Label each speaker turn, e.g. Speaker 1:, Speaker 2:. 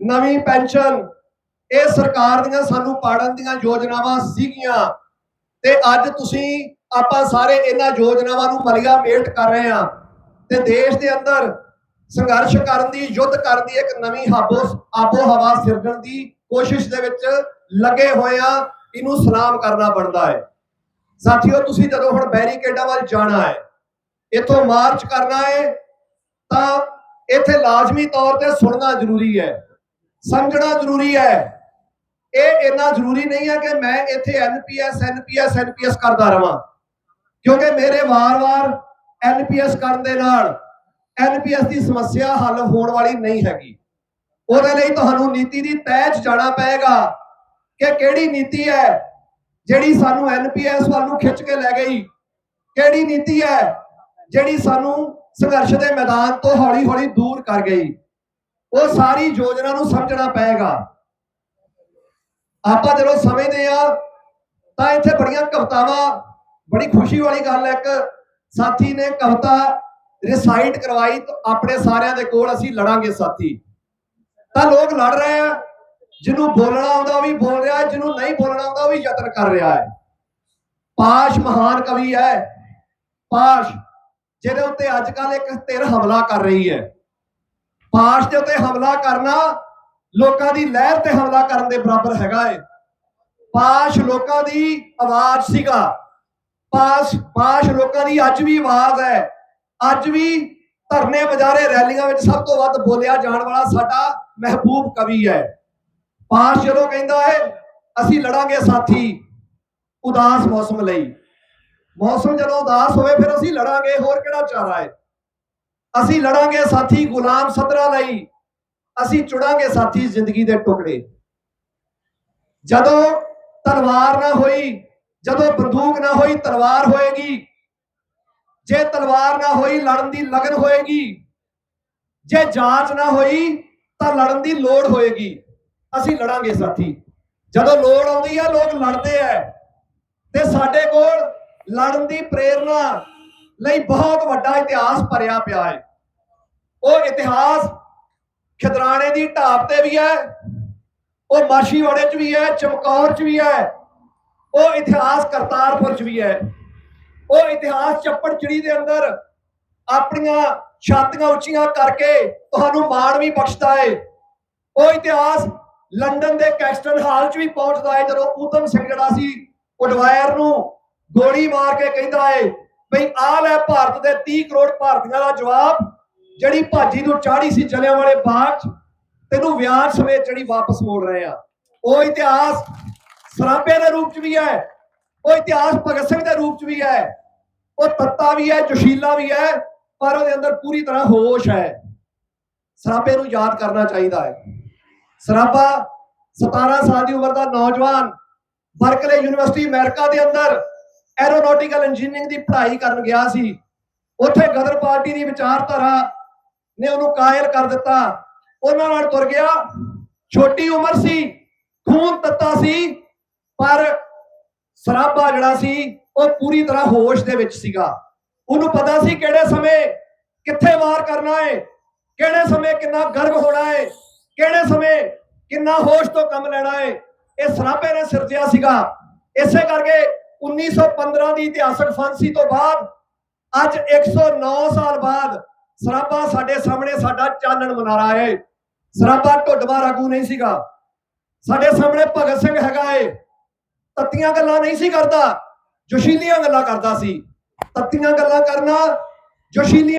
Speaker 1: ਨਵੀਂ ਪੈਨਸ਼ਨ। ਇਹ ਸਰਕਾਰ ਦੀਆਂ ਸਾਨੂੰ ਪਾੜਨ ਦੀਆਂ ਯੋਜਨਾਵਾਂ ਸੀਗੀਆਂ। ਤੇ ਅੱਜ ਤੁਸੀਂ ਆਪਾਂ ਸਾਰੇ ਇਹਨਾਂ ਯੋਜਨਾਵਾਂ ਨੂੰ ਮਲਿਆ ਮੇਟ ਕਰ ਰਹੇ ਹਾਂ। ਤੇ ਦੇਸ਼ ਦੇ ਅੰਦਰ ਸੰਘਰਸ਼ ਕਰਨ ਦੀ, ਯੁੱਧ ਕਰਨ ਦੀ ਇੱਕ ਨਵੀਂ ਹਾਬੋ ਆਬੋ ਹਵਾ ਸਿਰਜਣ ਦੀ ਕੋਸ਼ਿਸ਼ ਦੇ ਵਿੱਚ ਲੱਗੇ ਹੋਏ ਆ ਇਹਨੂੰ ਸਲਾਮ ਕਰਨਾ ਬਣਦਾ ਹੈ। ਸਾਥੀਓ, ਤੁਸੀਂ ਜਦੋਂ ਹੁਣ ਬੈਰੀਕੇਡਾਂ ਵੱਲ ਜਾਣਾ ਹੈ, ਇੱਥੋਂ ਮਾਰਚ ਕਰਨਾ ਹੈ, ਤਾਂ ਇੱਥੇ ਲਾਜ਼ਮੀ ਤੌਰ ਤੇ ਸੁਣਨਾ ਜ਼ਰੂਰੀ ਹੈ। ਸਮਝਣਾ ਜ਼ਰੂਰੀ ਹੈ। ਇਹ ਇੰਨਾ ਜ਼ਰੂਰੀ ਨਹੀਂ ਹੈ ਕਿ ਮੈਂ ਇੱਥੇ ਐਨਪੀਐਸ ਐਨਪੀਐਸ ਐਨਪੀਐਸ ਕਰਦਾ ਰਵਾਂ। ਕਿਉਂਕਿ ਮੇਰੇ ਵਾਰ-ਵਾਰ ਐਨਪੀਐਸ ਕਰਨ ਦੇ ਨਾਲ ਐਨਪੀਐਸ ਦੀ ਸਮੱਸਿਆ ਹੱਲ ਹੋਣ ਵਾਲੀ ਨਹੀਂ ਹੈਗੀ। ਉਹਦੇ ਲਈ ਤੁਹਾਨੂੰ ਨੀਤੀ ਦੀ ਤੈਅ 'ਚ ਜਾਣਾ ਪਏਗਾ ਕਿ ਕਿਹੜੀ ਨੀਤੀ ਹੈ ਜਿਹੜੀ ਸਾਨੂੰ ਐਨਪੀਐਸ ਵੱਲ ਨੂੰ ਖਿੱਚ ਕੇ ਲੈ ਗਈ। ਕਿਹੜੀ ਨੀਤੀ ਹੈ ਜਿਹੜੀ ਸਾਨੂੰ ਸੰਘਰਸ਼ ਦੇ ਮੈਦਾਨ ਤੋਂ ਹੌਲੀ-ਹੌਲੀ ਦੂਰ ਕਰ ਗਈ। ਉਹ ਸਾਰੀ ਯੋਜਨਾ ਨੂੰ ਸਮਝਣਾ ਪਏਗਾ। ਆਪਾਂ ਜਦੋਂ ਸਮਝਦੇ ਆ, ਤਾਂ ਇੱਥੇ ਬੜੀਆਂ ਕਵਿਤਾਵਾਂ, ਬੜੀ ਖੁਸ਼ੀ ਵਾਲੀ ਗੱਲ ਹੈ ਇੱਕ। ਸਾਥੀ ਨੇ ਕਵਿਤਾ ਰਿਸਾਈਟ ਕਰਵਾਈ ਤਾਂ ਆਪਣੇ ਸਾਰਿਆਂ ਦੇ ਕੋਲ ਅਸੀਂ ਲੜਾਂਗੇ ਸਾਥੀ। ਤਾਂ ਲੋਕ ਲੜ ਰਹੇ ਆ, ਜਿਹਨੂੰ ਬੋਲਣਾ ਆਉਂਦਾ ਉਹ ਵੀ ਬੋਲ ਰਿਹਾ ਹੈ, ਜਿਹਨੂੰ ਨਹੀਂ ਬੋਲਣਾ ਆਉਂਦਾ ਉਹ ਵੀ ਯਤਨ ਕਰ ਰਿਹਾ ਹੈ। ਪਾਸ਼ ਮਹਾਨ ਕਵੀ ਹੈ, ਪਾਸ਼, ਜਿਹਦੇ ਉੱਤੇ ਅੱਜ ਕੱਲ ਇੱਕ ਧਿਰ ਹਮਲਾ ਕਰ ਰਹੀ ਹੈ। ਪਾਸ਼ ਦੇ ਉੱਤੇ ਹਮਲਾ ਕਰਨਾ, ਲੋਕਾਂ ਦੀ ਲਹਿਰ ਤੇ ਹਮਲਾ ਕਰਨ ਦੇ ਬਰਾਬਰ ਹੈਗਾ ਏ। ਪਾਸ਼ ਲੋਕਾਂ ਦੀ ਆਵਾਜ਼ ਸੀਗਾ। ਪਾਸ਼ ਪਾਸ਼ ਲੋਕਾਂ ਦੀ ਅੱਜ ਵੀ ਆਵਾਜ਼ ਹੈ। ਅੱਜ ਵੀ ਧਰਨੇ ਬਜਾਰੇ ਰੈਲੀਆਂ ਵਿੱਚ ਸਭ ਤੋਂ ਵੱਧ ਬੋਲਿਆ ਜਾਣ ਵਾਲਾ ਸਾਡਾ ਮਹਿਬੂਬ ਕਵੀ ਹੈ। ਪਾਸ਼ ਜਦੋਂ ਕਹਿੰਦਾ ਹੈ, ਅਸੀਂ ਲੜਾਂਗੇ ਸਾਥੀ ਉਦਾਸ ਮੌਸਮ ਲਈ। ਮੌਸਮ ਜਦੋਂ ਉਦਾਸ ਹੋਵੇ, ਫਿਰ ਅਸੀਂ ਲੜਾਂਗੇ, ਹੋਰ ਕਿਹੜਾ ਚਾਰਾ ਹੈ? ਅਸੀਂ ਲੜਾਂਗੇ ਸਾਥੀ ਗੁਲਾਮ ਸਦਰਾ ਲਈ। ਅਸੀਂ ਚੁੜਾਂਗੇ ਸਾਥੀ ਜ਼ਿੰਦਗੀ ਦੇ ਟੁਕੜੇ। ਜਦੋਂ ਤਲਵਾਰ ਨਾ ਹੋਈ, ਜਦੋਂ ਬੰਦੂਕ ਨਾ ਹੋਈ, ਤਲਵਾਰ ਹੋਏਗੀ। ਜੇ ਤਲਵਾਰ ਨਾ ਹੋਈ, ਲੜਨ ਦੀ ਲਗਨ ਹੋਏਗੀ। ਜੇ ਜਾਂਚ ਨਾ ਹੋਈ, ਤਾਂ ਲੜਨ ਦੀ ਲੋੜ ਹੋਏਗੀ। ਅਸੀਂ ਲੜਾਂਗੇ ਸਾਥੀ। ਜਦੋਂ ਲੋੜ ਆਉਂਦੀ ਹੈ ਲੋਕ ਲੜਦੇ ਐ ਤੇ ਸਾਡੇ ਕੋਲ ਲੜਨ ਦੀ ਪ੍ਰੇਰਣਾ ਲਈ ਬਹੁਤ ਵੱਡਾ ਇਤਿਹਾਸ ਭਰਿਆ ਪਿਆ ਹੈ। ਉਹ ਇਤਿਹਾਸ ਖਿਦਰਾਣੇ ਦੀ ਢਾਬ ਤੇ ਵੀ ਹੈ, ਉਹ ਮਾਸ਼ੀਵਾੜੇ 'ਚ ਵੀ ਹੈ, ਚਮਕੌਰ 'ਚ ਵੀ ਹੈ, ਉਹ ਇਤਿਹਾਸ ਕਰਤਾਰਪੁਰ 'ਚ ਵੀ ਹੈ। ਉਹ ਇਤਿਹਾਸ ਚੱਪੜਚਿੜੀ ਦੇ ਅੰਦਰ ਆਪਣੀਆਂ ਛਾਤੀਆਂ ਉੱਚੀਆਂ ਕਰਕੇ ਤੁਹਾਨੂੰ ਮਾਣ ਵੀ ਬਖਸ਼ਦਾ ਹੈ। ਉਹ ਇਤਿਹਾਸ ਲੰਡਨ ਦੇ ਕੈਸਟਨ ਹਾਲ 'ਚ ਵੀ ਪਹੁੰਚਦਾ ਹੈ, ਜਦੋਂ ਊਧਮ ਸਿੰਘ ਜਿਹੜਾ ਸੀ ਉਡਵਾਇਰ ਨੂੰ ਗੋਲੀ ਮਾਰ ਕੇ ਕਹਿੰਦਾ ਹੈ ਬਈ ਆਹ ਲੈ ਭਾਰਤ ਦੇ 30 ਕਰੋੜ ਭਾਰਤੀਆਂ ਦਾ ਜਵਾਬ, ਜਿਹੜੀ ਭਾਜੀ ਨੂੰ ਚਾੜੀ ਸੀ ਜਲਿਆਂ ਵਾਲੇ ਬਾਗ 'ਚ, ਤੈਨੂੰ ਵਿਆਜ ਸਮੇਤ ਜਿਹੜੀ ਵਾਪਸ ਮੋੜ ਰਹੇ ਆ। ਉਹ ਇਤਿਹਾਸ ਸਰਾਬੇ ਦੇ ਰੂਪ 'ਚ ਵੀ ਹੈ, ਉਹ ਇਤਿਹਾਸ ਭਗਤ ਸਿੰਘ ਦੇ ਰੂਪ 'ਚ ਵੀ ਹੈ, ਉਹ ਤੱਤਾ ਵੀ ਹੈ, ਜੋਸ਼ੀਲਾ ਵੀ ਹੈ, ਪਰ ਉਹਦੇ ਅੰਦਰ ਪੂਰੀ ਤਰ੍ਹਾਂ ਹੋਸ਼ ਹੈ। ਸਰਾਬੇ ਨੂੰ ਯਾਦ ਕਰਨਾ ਚਾਹੀਦਾ ਹੈ। ਸਰਾਬਾ 17 ਸਾਲ ਦੀ ਉਮਰ ਦਾ ਨੌਜਵਾਨ, ਬਰਕਲੇ ਯੂਨੀਵਰਸਿਟੀ, ਅਮਰੀਕਾ ਦੇ ਅੰਦਰ ਐਰੋਨੌਟਿਕਲ ਇੰਜੀਨੀਅਰਿੰਗ ਦੀ ਪੜ੍ਹਾਈ ਕਰਨ ਗਿਆ ਸੀ। ਉੱਥੇ ਗਦਰ ਪਾਰਟੀ ਦੀ ਵਿਚਾਰਧਾਰਾ ਨੇ ਉਹਨੂੰ ਕਾਇਲ ਕਰ ਦਿੱਤਾ। ਉਹਨਾਂ ਨਾਲ ਤੁਰ ਗਿਆ। ਛੋਟੀ ਉਮਰ ਸੀ, ਖੂਨ ਤੱਤਾ ਸੀ, ਪਰ ਸਰਾਬਾ ਜਿਹੜਾ ਸੀ, ਉਹ ਪੂਰੀ ਤਰ੍ਹਾਂ ਹੋਸ਼ ਦੇ ਵਿੱਚ ਸੀਗਾ। ਉਹਨੂੰ ਪਤਾ ਸੀ ਕਿਹੜੇ ਸਮੇਂ ਕਿੱਥੇ ਵਾਰ ਕਰਨਾ ਹੈ ਕਿਹੜੇ ਸਮੇਂ ਕਿੰਨਾ ਗਰਵ ਹੋਣਾ ਹੈ ਕਿਹੜੇ ਸਮੇਂ ਕਿੰਨਾ ਹੋਸ਼ ਤੋਂ ਕੰਮ ਲੈਣਾ ਹੈ ਇਹ ਸਰਾਬੇ ਨੇ ਸਿਰਜਿਆ ਸੀਗਾ। ਇਸੇ ਕਰਕੇ 1915 ਦੀ ਇਤਿਹਾਸਕ ਫਾਂਸੀ ਤੋਂ ਬਾਅਦ, ਅੱਜ 109 ਸਾਲ ਬਾਅਦ ਸਰਾਬਾ ਸਾਡੇ ਸਾਹਮਣੇ, ਸਾਡਾ ਚਾਨਣ ਮਨਾਰਾ ਹੈ ਸਰਾਬਾ ਢੁੱਡਵਾ ਰਾਗੂ ਨਹੀਂ ਸੀਗਾ। ਸਾਡੇ ਸਾਹਮਣੇ ਭਗਤ ਸਿੰਘ ਹੈਗਾ ਏ। ਤੱਤੀਆਂ ਗੱਲਾਂ ਨਹੀਂ ਸੀ ਕਰਦਾ, ਜੋਸ਼ੀਲੀਆਂ ਗੱਲਾਂ ਕਰਦਾ ਸੀ। ਤੱਤੀਆਂ ਗੱਲਾਂ ਕਰਨਾ, ਜੋਸ਼ੀਲੀਆਂ